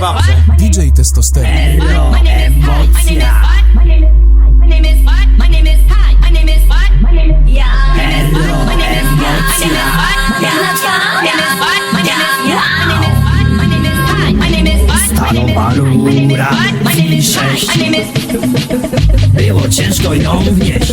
Bawcie. DJ Testosteron. Emocja. Stalowarura Było ciężko ją wnieść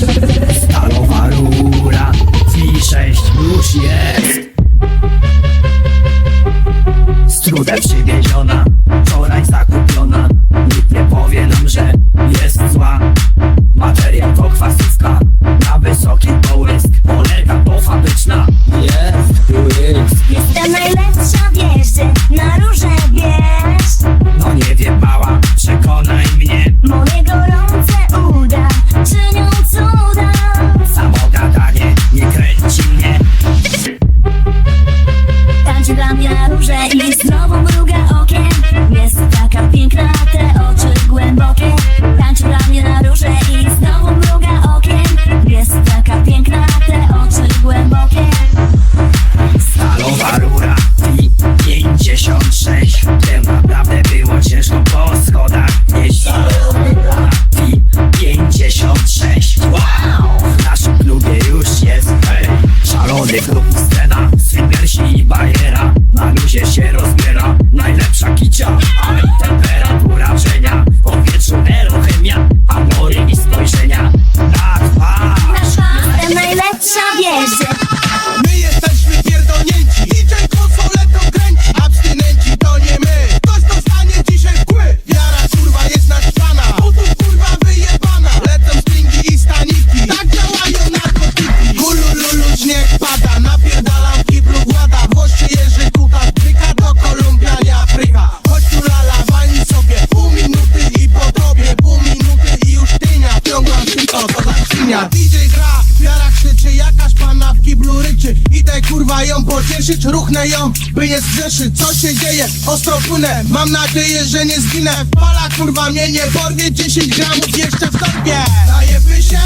I Idę kurwa ją pocieszyć, ruchnę ją, by nie zgrzeszyć. Co się dzieje? Ostro płynę, mam nadzieję, że nie zginę. Fala kurwa mnie nie porwie, 10 gramów jeszcze w torbie. Najeby się,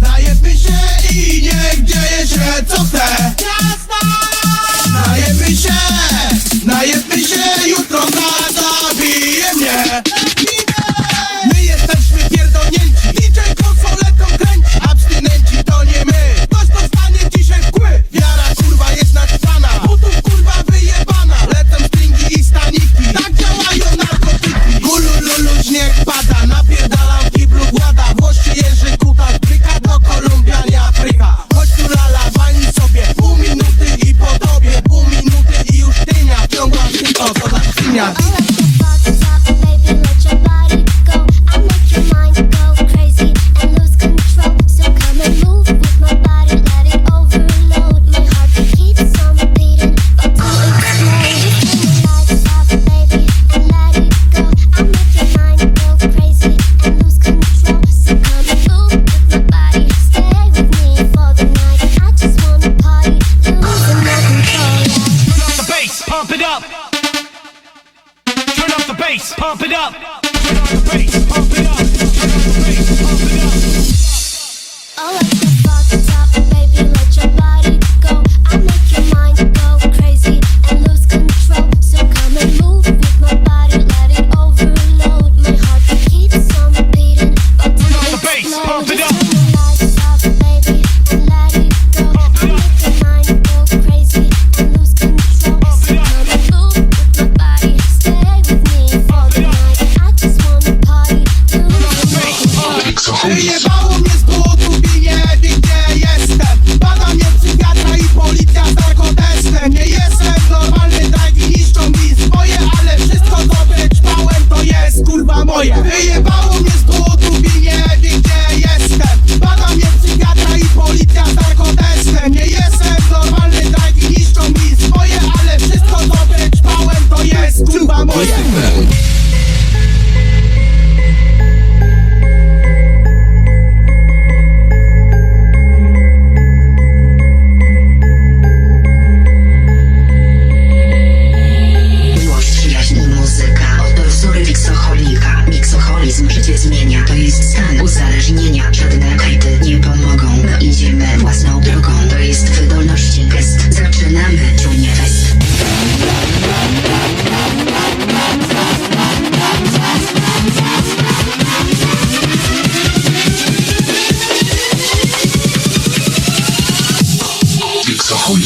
najeby się i niech dzieje się co chce Jasna! Najeby się, najeby się, jutro zabije mnie. it up. Turn up the bass, pump it up. Turn up the bass, pump it up.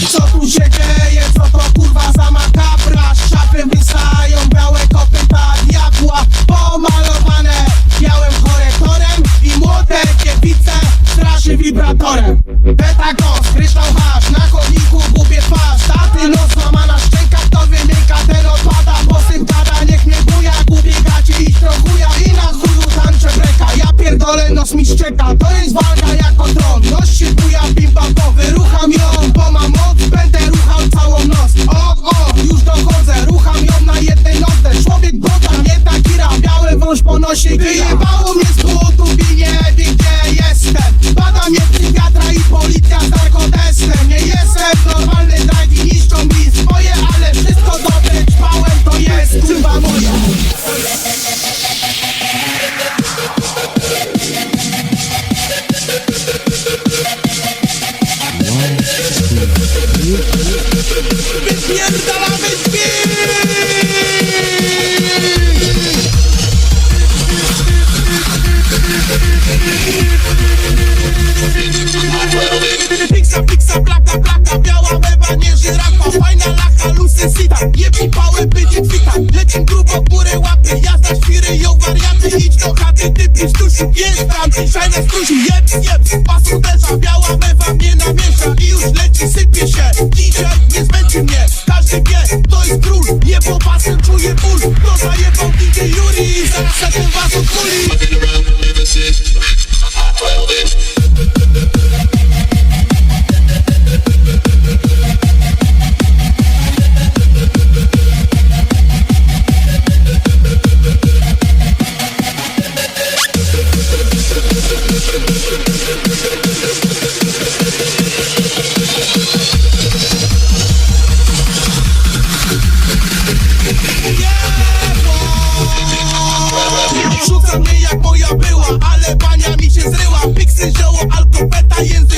Co tu się dzieje? Co to kurwa za maka? Kochaty typy sztusiu Jest tam szajna skrusiu Jeb, jeb, pas uderza Biała mewa mnie namiesza. I już leci, sypie się. Dzisiaj nie zmęczy mnie. Każdy wie, to jest król. Nie po pasem czuję ból. To zajebał DJ Juri? Zaraz na ten was odkuli. science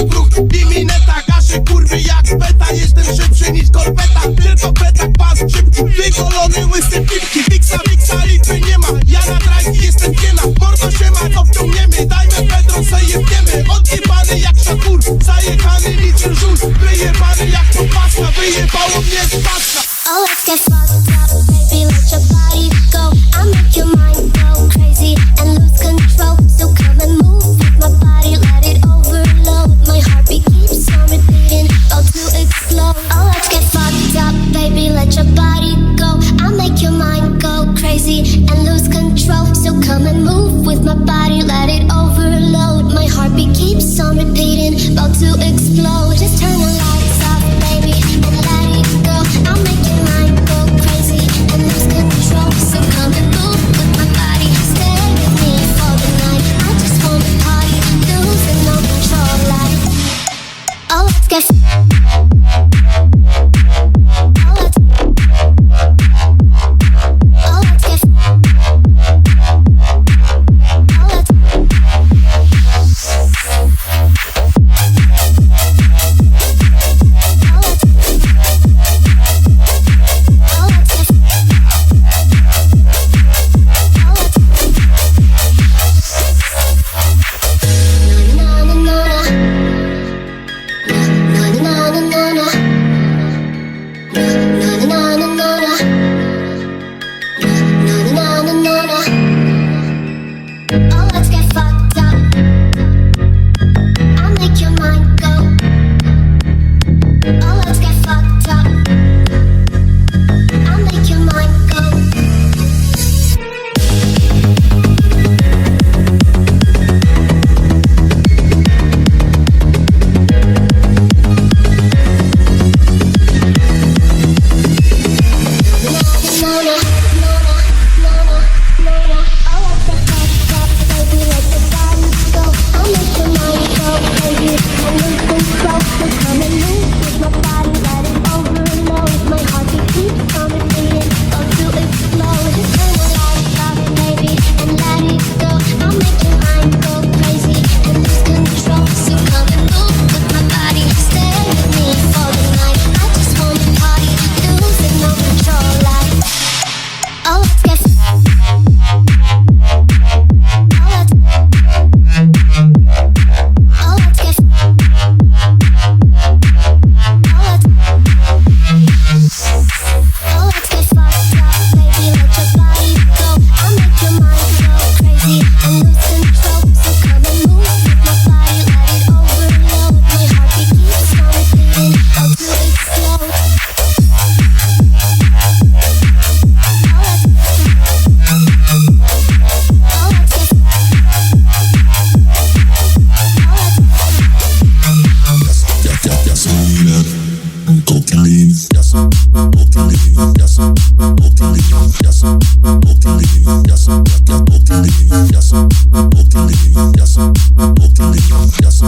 Yes.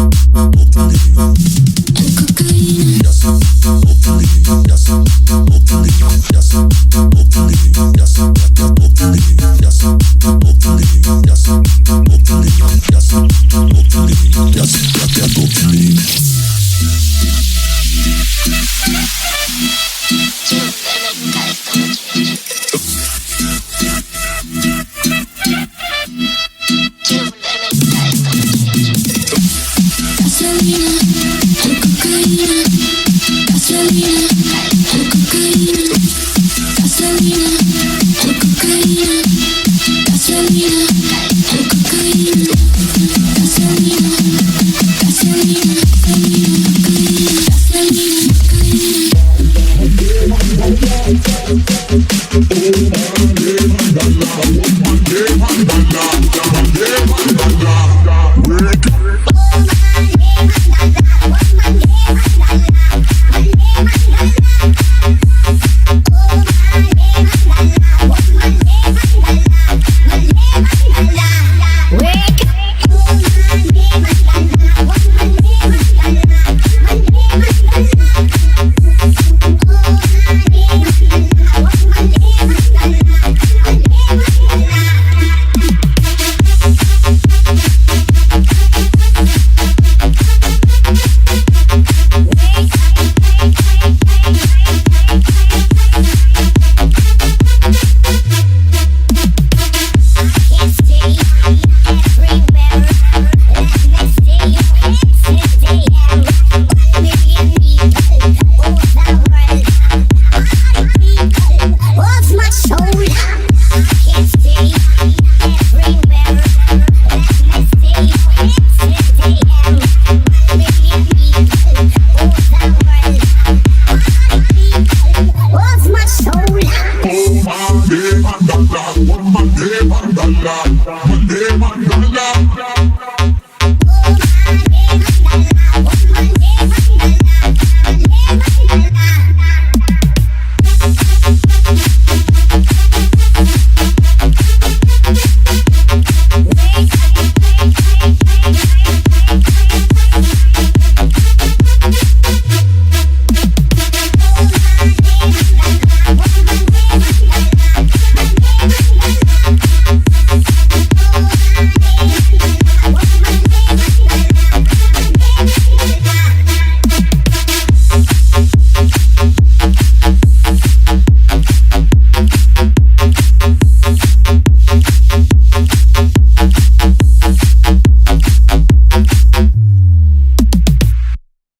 Cocaine. mandala, Vande mandala.